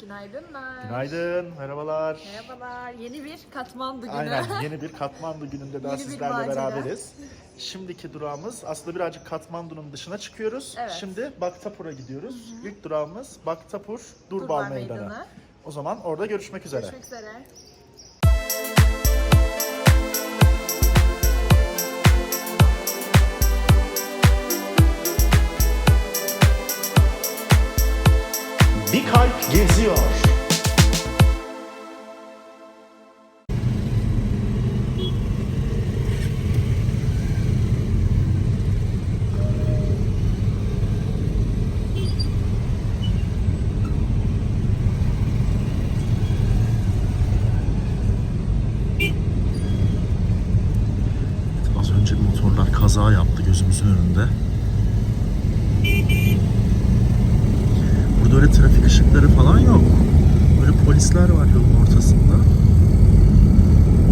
Günaydınlar. Günaydın, merhabalar. Merhabalar. Yeni bir Katmandu günü. Aynen yeni bir Katmandu gününde daha sizlerle beraberiz. Şimdiki durağımız aslında birazcık Katmandu'nun dışına çıkıyoruz. Evet. Şimdi Baktapur'a gidiyoruz. İlk durağımız Baktapur Durbal, Durbar Meydanı. Meydanı. O zaman orada görüşmek üzere. Görüşmek üzere. Bir kalp geziyor. Az önce motorlar kaza yaptı gözümüzün önünde. Burada öyle trafik ışıkları falan yok. Böyle polisler var yolun ortasında.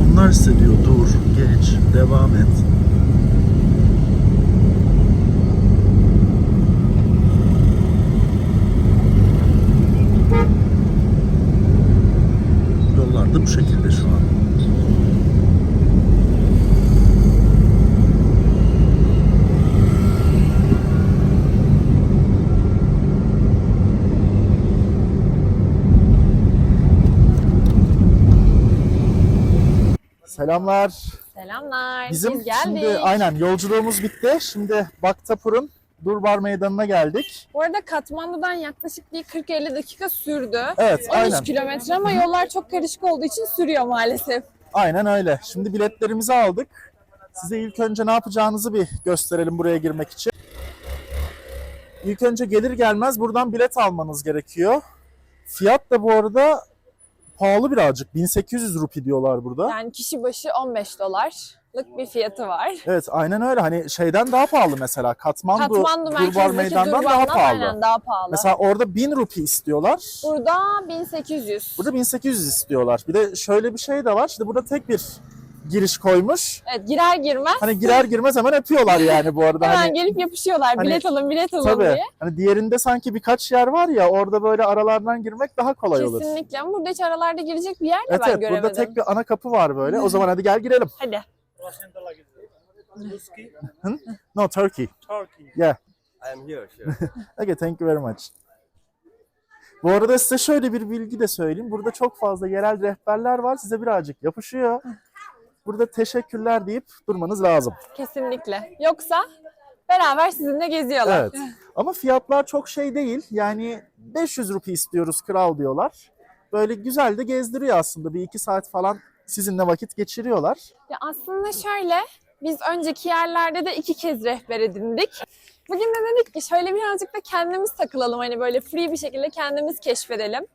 Onlar size diyor dur, geç, devam et. Yollar da bu şekilde şu an. Selamlar. Selamlar. Bizim Biz geldik. şimdi aynen yolculuğumuz bitti. Şimdi Baktapur'un Durbar Meydanı'na geldik. Bu arada Katmandu'dan yaklaşık bir 40-50 dakika sürdü. Evet, 13 aynen. kilometre ama yollar çok karışık olduğu için sürüyor maalesef. Aynen öyle. Şimdi biletlerimizi aldık. Size ilk önce ne yapacağınızı bir gösterelim buraya girmek için. İlk önce gelir gelmez buradan bilet almanız gerekiyor. Fiyat da bu arada pahalı birazcık. 1800 rupi diyorlar burada. Yani kişi başı 15 dolarlık bir fiyatı var. Evet aynen öyle. Hani şeyden daha pahalı mesela. Katmandu, Katmandu Durbar Meydan'dan daha pahalı. aynen daha pahalı. Mesela orada 1000 rupi istiyorlar. Burada 1800. Burada 1800 istiyorlar. Bir de şöyle bir şey de var. Şimdi burada tek bir giriş koymuş. Evet girer girmez Hani girer girmez hemen öpüyorlar yani bu arada. hemen Hani, gelip yapışıyorlar. hani- bilet alın bilet alın tabii. diye. Hani diğerinde sanki birkaç yer var ya orada böyle aralardan girmek daha kolay olur. Kesinlikle ama burada hiç aralarda girecek bir yer de Evet ben evet göremedim. burada tek bir ana kapı var böyle. O zaman hadi gel girelim. Hadi. No Turkey. Turkey. Yeah. I am here, sure. Okay thank you very much. Bu arada size şöyle bir bilgi de söyleyeyim. Burada çok fazla yerel rehberler var. Size birazcık yapışıyor. Burada teşekkürler deyip durmanız lazım. Kesinlikle. Yoksa beraber sizinle geziyorlar. Evet. Ama fiyatlar çok şey değil. Yani 500 rupi istiyoruz kral diyorlar. Böyle güzel de gezdiriyor aslında. Bir iki saat falan sizinle vakit geçiriyorlar. Ya aslında şöyle, biz önceki yerlerde de iki kez rehber edindik. Bugün de dedik ki şöyle birazcık da kendimiz takılalım. Hani böyle free bir şekilde kendimiz keşfedelim.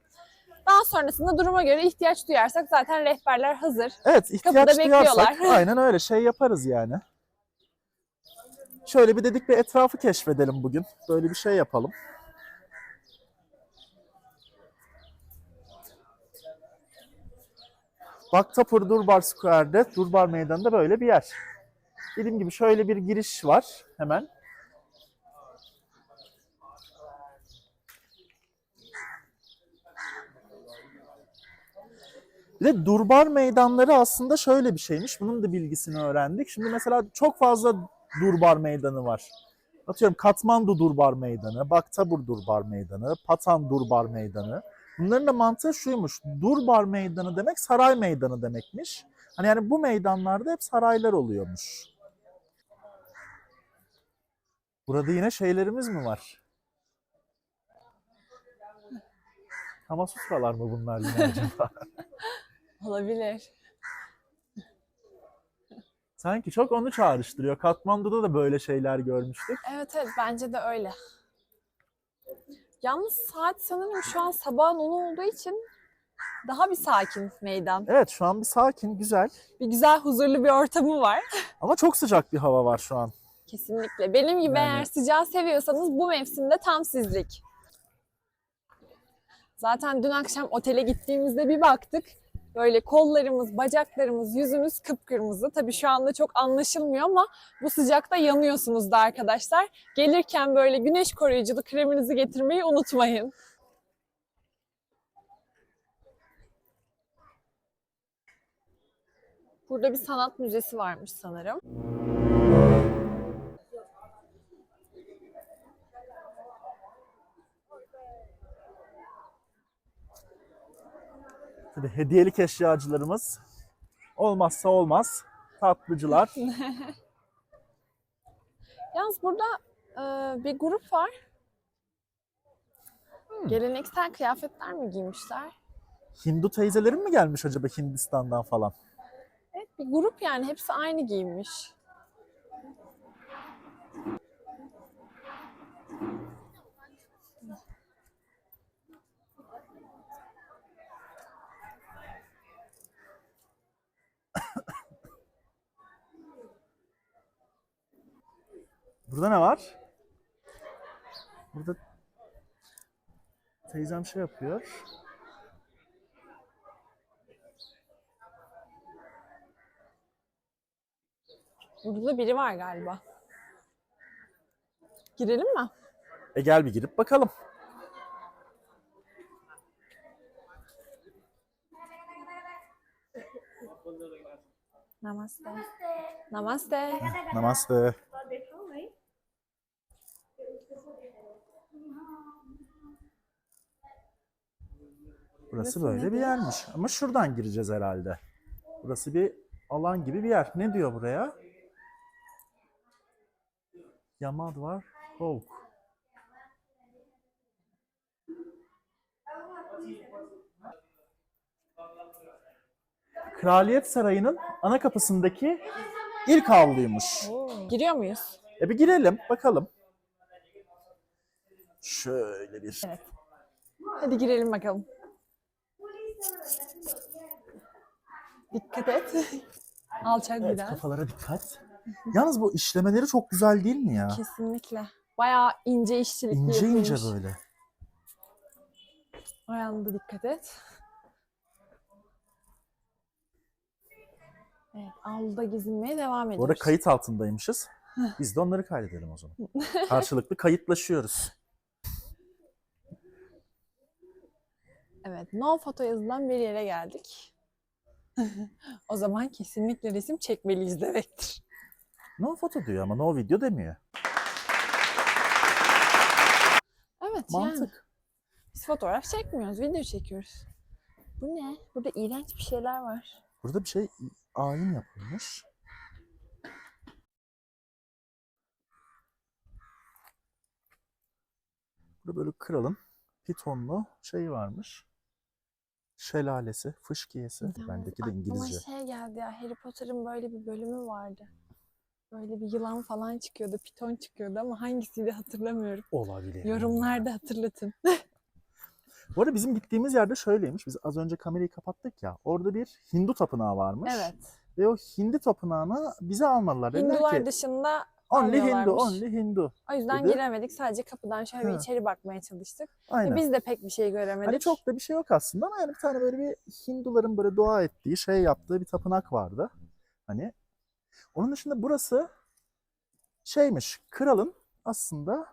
Daha sonrasında duruma göre ihtiyaç duyarsak zaten rehberler hazır. Evet ihtiyaç Kapıda duyarsak bekliyorlar. aynen öyle şey yaparız yani. Şöyle bir dedik bir etrafı keşfedelim bugün. Böyle bir şey yapalım. Baktapur Durbar Square'de, Durbar Meydanı'nda böyle bir yer. Dediğim gibi şöyle bir giriş var hemen. De durbar meydanları aslında şöyle bir şeymiş. Bunun da bilgisini öğrendik. Şimdi mesela çok fazla durbar meydanı var. Atıyorum Katmandu Durbar Meydanı, Baktabur Durbar Meydanı, Patan Durbar Meydanı. Bunların da mantığı şuymuş. Durbar Meydanı demek saray meydanı demekmiş. Hani yani bu meydanlarda hep saraylar oluyormuş. Burada yine şeylerimiz mi var? Kamasutralar mı bunlar yine acaba? Olabilir. Sanki çok onu çağrıştırıyor. Katmandu'da da böyle şeyler görmüştük. Evet evet bence de öyle. Yalnız saat sanırım şu an sabahın 10 olduğu için daha bir sakin meydan. Evet şu an bir sakin, güzel. Bir güzel huzurlu bir ortamı var. Ama çok sıcak bir hava var şu an. Kesinlikle. Benim gibi Yani- eğer sıcağı seviyorsanız bu mevsimde tam sizlik. Zaten dün akşam otele gittiğimizde bir baktık. Böyle kollarımız, bacaklarımız, yüzümüz kıpkırmızı. Tabii şu anda çok anlaşılmıyor ama bu sıcakta yanıyorsunuz da arkadaşlar. Gelirken böyle güneş koruyuculu kreminizi getirmeyi unutmayın. Burada bir sanat müzesi varmış sanırım. Tabii hediyelik eşyacılarımız olmazsa olmaz. Tatlıcılar. Yalnız burada e, bir grup var. Geleneksel kıyafetler mi giymişler? Hindu teyzelerin mi gelmiş acaba Hindistan'dan falan? Evet bir grup yani hepsi aynı giymiş. Burada ne var? Burada teyzem şey yapıyor. Burada da biri var galiba. Girelim mi? E gel bir girip bakalım. Namaste. Namaste. Namaste. Burası Burası böyle bir yermiş. Ama şuradan gireceğiz herhalde. Burası bir alan gibi bir yer. Ne diyor buraya? Yamad var. Hovk. Kraliyet Sarayı'nın ana kapısındaki ilk avluymuş. Giriyor muyuz? E bir girelim bakalım. Şöyle bir. Evet. Hadi girelim bakalım. Dikkat et. Alçak Evet, biraz. kafalara dikkat. Yalnız bu işlemeleri çok güzel değil mi ya? Kesinlikle. Bayağı ince işçilikli İnce ince yapılmış. böyle. Ayağına da dikkat et. Evet, avluda gezinmeye devam ediyoruz. Bu arada kayıt altındaymışız. Biz de onları kaydedelim o zaman. Karşılıklı kayıtlaşıyoruz. Evet, no foto yazılan bir yere geldik. o zaman kesinlikle resim çekmeliyiz demektir. No foto diyor ama no video demiyor. Evet yani Mantık. biz fotoğraf çekmiyoruz, video çekiyoruz. Bu ne? Burada iğrenç bir şeyler var. Burada bir şey ayin yapılmış. Burada böyle kralın pitonlu şey varmış. Şelalesi, fışkiyesi. Bendeki de İngilizce. şey geldi ya, Harry Potter'ın böyle bir bölümü vardı. Böyle bir yılan falan çıkıyordu, piton çıkıyordu ama hangisiydi hatırlamıyorum. Olabilir. Yorumlarda hatırlatın. Bu arada bizim gittiğimiz yerde şöyleymiş. Biz az önce kamerayı kapattık ya. Orada bir Hindu tapınağı varmış. Evet. Ve o Hindi tapınağına bize almadılar. Hindular ki dışında only Hindu, only Hindu. O yüzden dedi. giremedik. Sadece kapıdan şöyle bir içeri bakmaya çalıştık. Ve Aynen. biz de pek bir şey göremedik. Hani çok da bir şey yok aslında ama yani bir tane böyle bir Hinduların böyle dua ettiği, şey yaptığı bir tapınak vardı. Hani onun dışında burası şeymiş, kralın aslında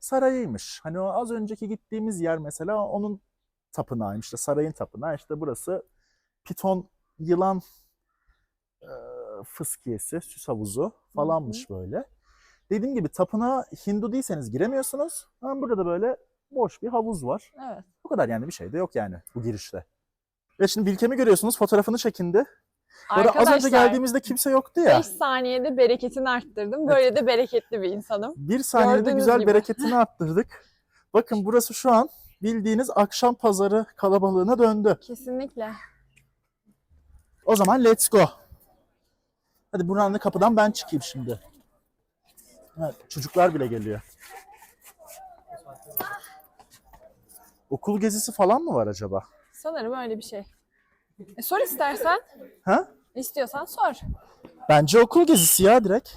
sarayıymış. Hani o az önceki gittiğimiz yer mesela onun tapınağıymış. İşte sarayın tapınağı. İşte burası piton, yılan e, fıskiyesi, süs havuzu falanmış böyle. Dediğim gibi tapınağa Hindu değilseniz giremiyorsunuz. Ama burada da böyle boş bir havuz var. Evet. Bu kadar yani bir şey de yok yani bu girişte. Ve şimdi Bilkem'i görüyorsunuz fotoğrafını çekindi. Arada az önce Arkadaşlar geldiğimizde kimse yoktu ya. 5 saniyede bereketini arttırdım. Böyle de bereketli bir insanım. Bir saniyede Gördüğünüz güzel gibi. bereketini arttırdık. Bakın burası şu an bildiğiniz akşam pazarı kalabalığına döndü. Kesinlikle. O zaman let's go. Hadi buranın kapıdan ben çıkayım şimdi. Ha, çocuklar bile geliyor. Okul gezisi falan mı var acaba? Sanırım öyle bir şey. E, sor istersen. Ha? İstiyorsan sor. Bence okul gezisi ya direkt.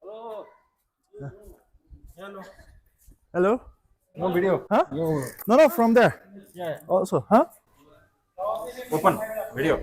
Hello. Hello? No video. Huh? You No, no, from there. yeah. Also, huh? Open video.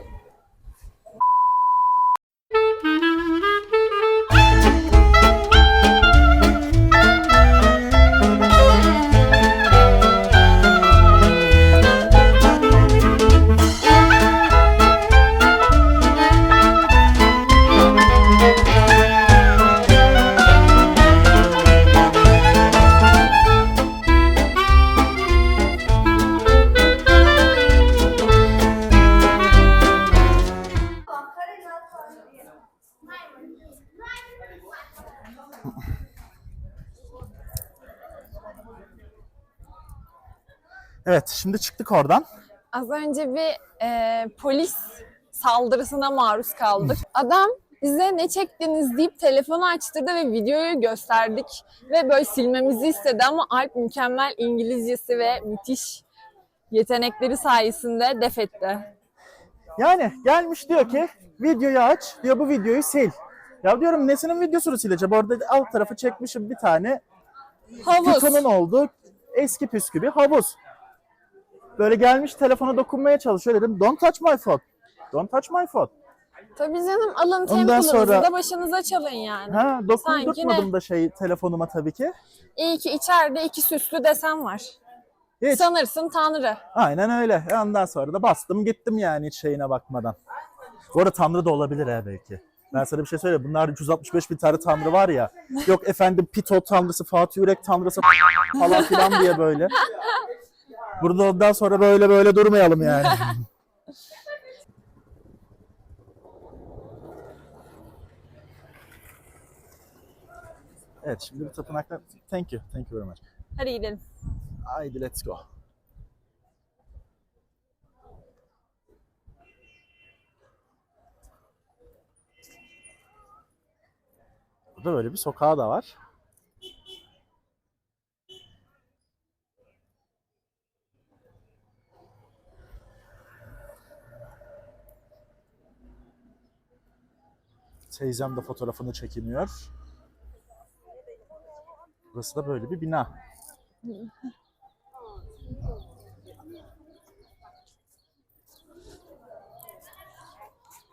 Evet, şimdi çıktık oradan. Az önce bir e, polis saldırısına maruz kaldık. Adam bize ne çektiniz deyip telefonu açtırdı ve videoyu gösterdik. Ve böyle silmemizi istedi ama Alp mükemmel İngilizcesi ve müthiş yetenekleri sayesinde def etti. Yani gelmiş diyor ki videoyu aç, diyor bu videoyu sil. Ya diyorum nesinin videosunu sileceğim? Orada alt tarafı çekmişim bir tane. Havuz. Pitonun olduğu eski püskü bir havuz. Böyle gelmiş telefona dokunmaya çalışıyor dedim. Don't touch my phone. Don't touch my phone. Tabii canım alın temple'ınızı sonra- da başınıza çalın yani. Ha, dokundurtmadım ne? da şey telefonuma tabii ki. İyi ki içeride iki süslü desen var. Hiç. Sanırsın Tanrı. Aynen öyle. Ondan sonra da bastım gittim yani hiç şeyine bakmadan. Bu arada Tanrı da olabilir ha belki. Ben sana bir şey söyleyeyim. Bunlar 365 bin tane Tanrı var ya. Yok efendim Pito Tanrısı, Fatih Yürek Tanrısı falan filan diye böyle. Burada ondan sonra böyle böyle durmayalım yani. Evet şimdi bir tapınakta... Thank you. Thank you very much. Hadi gidelim. Haydi let's go. Burada böyle bir sokağı da var. Teyzem de fotoğrafını çekiniyor. Burası da böyle bir bina.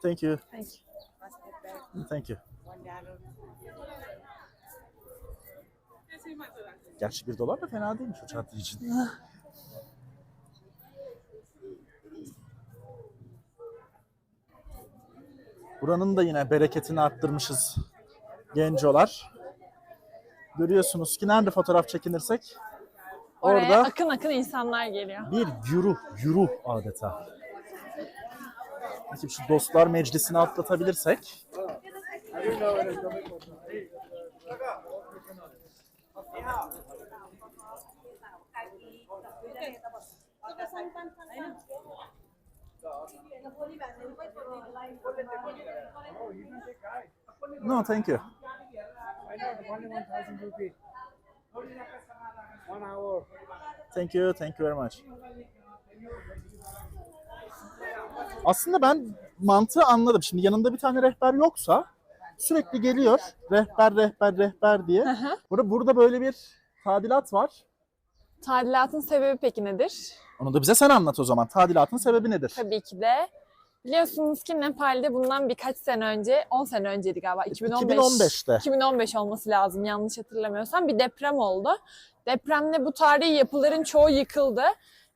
Thank you. Peki. Thank you. Gerçi bir dolar da fena değilmiş o çanta için. Buranın da yine bereketini arttırmışız gencolar. Görüyorsunuz ki nerede fotoğraf çekinirsek Oraya orada akın akın insanlar geliyor. bir güruh, güruh adeta. Peki şu dostlar meclisini atlatabilirsek. No, thank you. One hour. Thank you, thank you very much. Aslında ben mantığı anladım. Şimdi yanında bir tane rehber yoksa sürekli geliyor rehber rehber rehber diye. Burada burada böyle bir tadilat var. Tadilatın sebebi peki nedir? Onu da bize sen anlat o zaman. Tadilatın sebebi nedir? Tabii ki de biliyorsunuz ki Nepal'de bundan birkaç sene önce, 10 sene önceydi galiba. 2015. 2015'te. 2015 olması lazım yanlış hatırlamıyorsam. Bir deprem oldu. Depremle bu tarihi yapıların çoğu yıkıldı.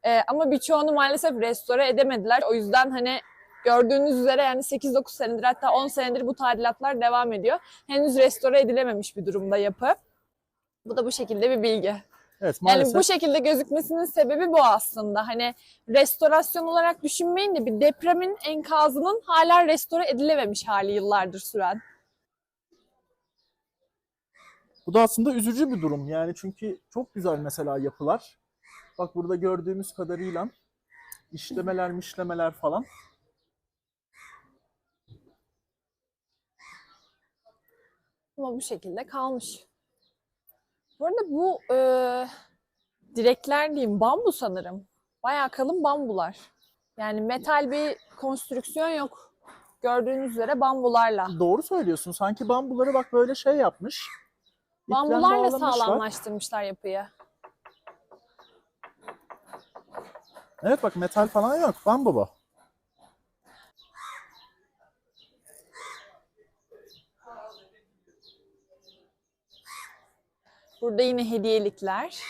Ee, ama birçoğunu maalesef restore edemediler. O yüzden hani gördüğünüz üzere yani 8-9 senedir hatta 10 senedir bu tadilatlar devam ediyor. Henüz restore edilememiş bir durumda yapı. Bu da bu şekilde bir bilgi. Evet Yani maalesef. bu şekilde gözükmesinin sebebi bu aslında. Hani restorasyon olarak düşünmeyin de bir depremin enkazının hala restore edilememiş hali yıllardır süren. Bu da aslında üzücü bir durum yani çünkü çok güzel mesela yapılar. Bak burada gördüğümüz kadarıyla işlemeler mişlemeler falan. Ama bu şekilde kalmış. Bu arada bu e, direkler diyeyim bambu sanırım. Bayağı kalın bambular. Yani metal bir konstrüksiyon yok. Gördüğünüz üzere bambularla. Doğru söylüyorsun. Sanki bambuları bak böyle şey yapmış. Bambularla sağlamlaştırmışlar yapıyı. Evet bak metal falan yok. Bambu bu. Burada yine hediyelikler.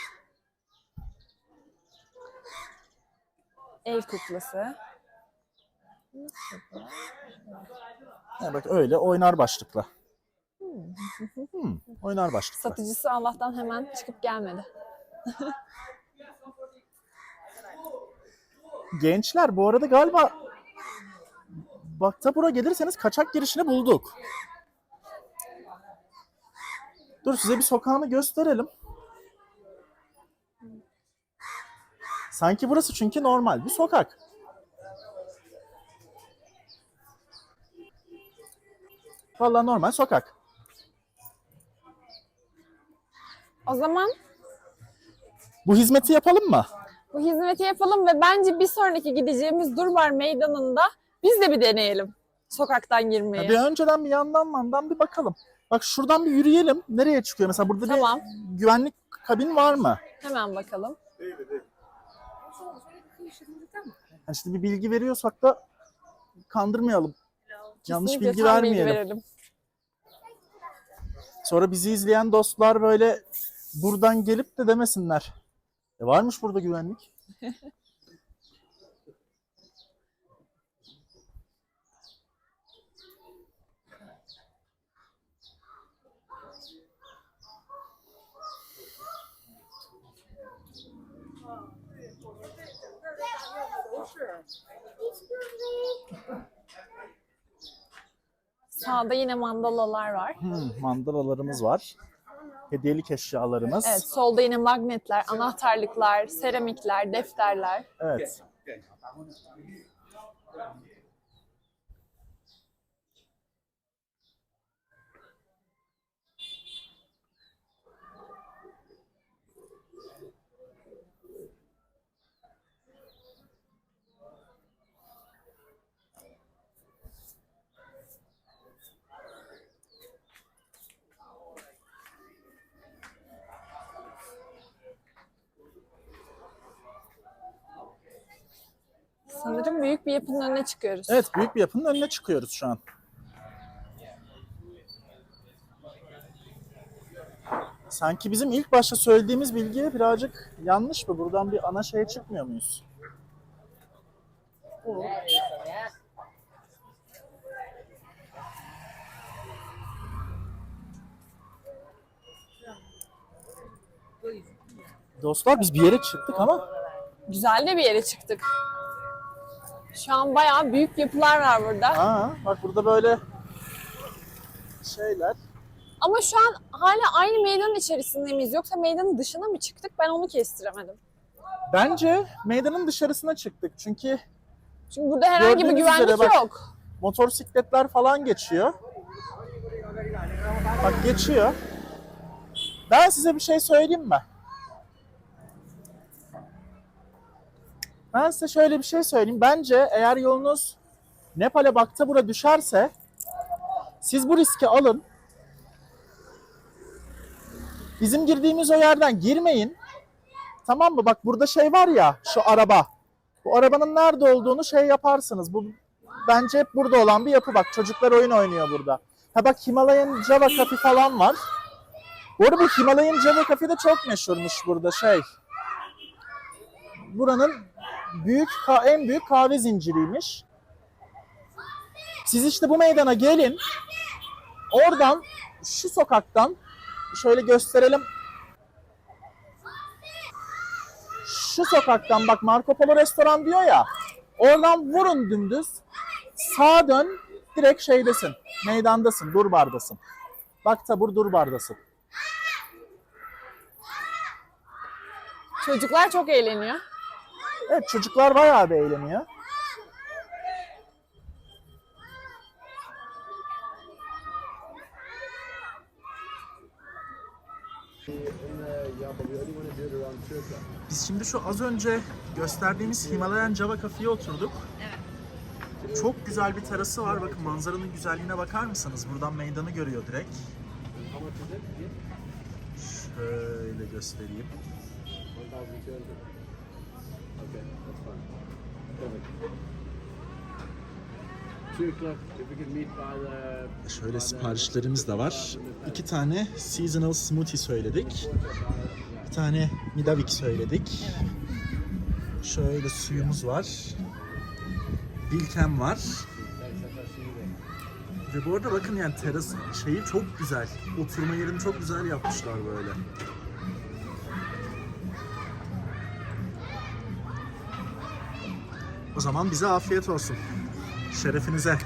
El kuklası. Ha, bak öyle oynar başlıkla. Hmm, oynar başlıkla. Satıcısı Allah'tan hemen çıkıp gelmedi. Gençler bu arada galiba Baktabura gelirseniz kaçak girişini bulduk. Dur size bir sokağını gösterelim. Sanki burası çünkü normal bir sokak. Vallahi normal sokak. O zaman Bu hizmeti yapalım mı? bu hizmeti yapalım ve bence bir sonraki gideceğimiz Durbar Meydanı'nda biz de bir deneyelim sokaktan girmeyi. Ya bir önceden bir yandan mandan bir bakalım. Bak şuradan bir yürüyelim. Nereye çıkıyor? Mesela burada Tamam. bir güvenlik kabin var mı? Hemen bakalım. Yani şimdi bir bilgi veriyorsak da kandırmayalım. Yanlış Kesinlikle bilgi tam vermeyelim. verelim. Sonra bizi izleyen dostlar böyle buradan gelip de demesinler. E varmış burada güvenlik. Sağda yine mandalalar var. Hmm, mandalalarımız var. Hediyelik eşyalarımız. Evet, solda yine magnetler, anahtarlıklar, seramikler, defterler. Evet. Sanırım büyük bir yapının önüne çıkıyoruz. Evet, büyük bir yapının önüne çıkıyoruz şu an. Sanki bizim ilk başta söylediğimiz bilgi birazcık yanlış mı? Buradan bir ana şeye çıkmıyor muyuz? Dostlar biz bir yere çıktık ama Güzel de bir yere çıktık. Şu an bayağı büyük yapılar var burada. Aa, bak burada böyle şeyler. Ama şu an hala aynı meydanın içerisinde miyiz? Yoksa meydanın dışına mı çıktık? Ben onu kestiremedim. Bence meydanın dışarısına çıktık. Çünkü Çünkü burada herhangi bir Gördüğünüz güvenlik üzere bak- yok. motosikletler falan geçiyor. Bak geçiyor. Ben size bir şey söyleyeyim mi? Ben size şöyle bir şey söyleyeyim. Bence eğer yolunuz Nepal'e Baktabura düşerse siz bu riski alın. Bizim girdiğimiz o yerden girmeyin. Tamam mı? Bak burada şey var ya şu araba. Bu arabanın nerede olduğunu şey yaparsınız. Bu bence hep burada olan bir yapı bak. Çocuklar oyun oynuyor burada. Ha bak Himalayan Java Cafe falan var. Bu arada bu Himalayan Java Cafe de çok meşhurmuş burada şey. Buranın büyük en büyük kahve zinciriymiş. Siz işte bu meydana gelin. Oradan şu sokaktan şöyle gösterelim. Şu sokaktan bak Marco Polo restoran diyor ya. Oradan vurun dümdüz. Sağa dön. Direkt şeydesin. Meydandasın. Durbardasın. Bak tabur Durbardasın. Çocuklar çok eğleniyor. Evet çocuklar bayağı bir eğleniyor. Biz şimdi şu az önce gösterdiğimiz Himalayan Java Cafe'ye oturduk. Çok güzel bir terası var. Bakın manzaranın güzelliğine bakar mısınız? Buradan meydanı görüyor direkt. Şöyle göstereyim. Okay, that's fine. Perfect. Şöyle siparişlerimiz de var. İki tane seasonal smoothie söyledik. Bir tane midavik söyledik. Şöyle suyumuz var. Bilkem var. Ve bu arada bakın yani teras şeyi çok güzel. Oturma yerini çok güzel yapmışlar böyle. O zaman bize afiyet olsun. Şerefinize.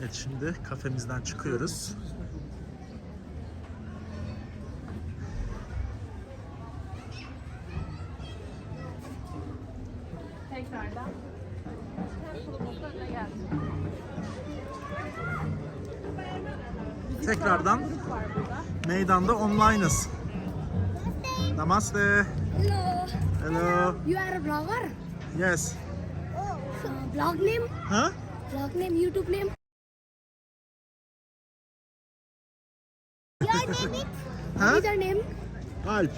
Evet şimdi kafemizden çıkıyoruz. Meydanda online'ız. Namaste. Hello, Hello. you are a blogger? Yes. Uh, blog name? Huh? Blog name, YouTube name? Your name is? Huh? What is your name? Alp.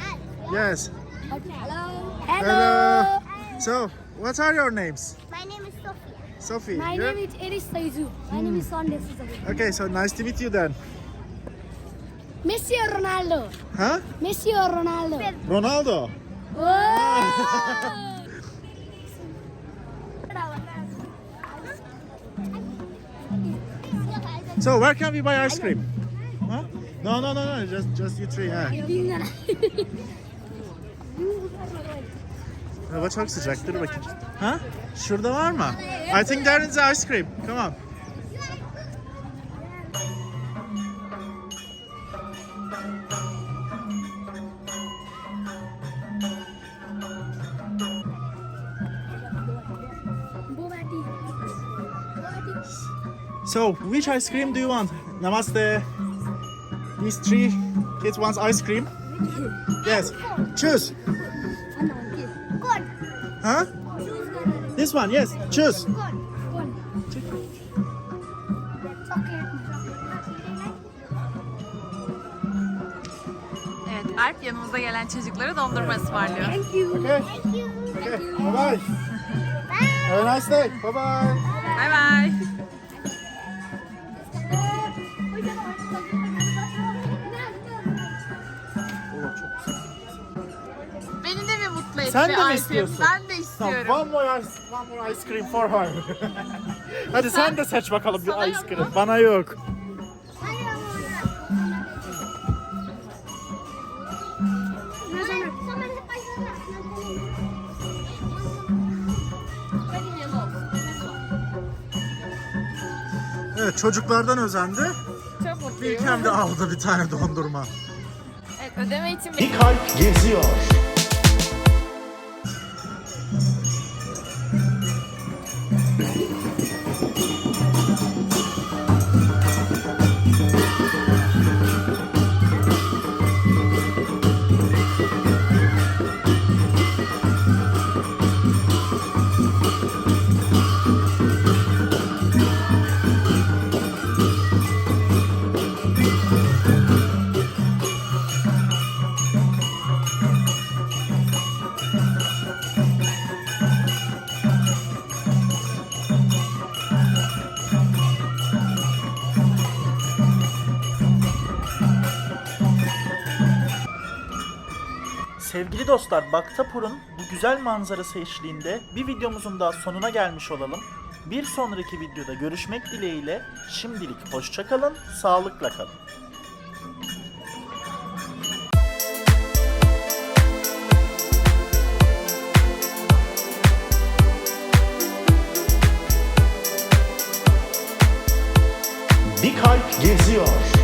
Alp. Yes. Hello. Hello. So, what are your names? My name is Sophia. Sophie. My you're- name is Eris Saizu. My name is Sondes Okay, so nice to meet you then. Messi or Ronaldo? Huh? Messi or Ronaldo? Ronaldo. So, where can we buy ice cream? Huh? No, no, no, no. Just, just you three. Ha. Hava çok sıcak. Dur bakayım. Ha? Şurada var mı? I think there is ice cream. Come on. So, which ice cream do you want? Namaste. These three kids want ice cream. Yes. Choose. Huh? This one. Yes. Choose. Evet, Alp yanımıza gelen çocuklara dondurma ısmarlıyor. Thank you. Okay. Thank you. Okay. Bye bye. Have a nice day. Bye bye. Bay bay. Sen de mi istiyorsun? Ben de istiyorum. one more ice, one more ice cream for her. Hadi sen de seç bakalım bir yok ice cream. mu? Bana yok. Evet çocuklardan özendi. Çok mutluyum. Bilkem de aldı bir tane dondurma. Evet, ödeme için Bir kalp geziyor. Sevgili dostlar, Baktapur'un bu güzel manzarası eşliğinde bir videomuzun daha sonuna gelmiş olalım. Bir sonraki videoda görüşmek dileğiyle şimdilik hoşçakalın, sağlıkla kalın. Bir kalp geziyor.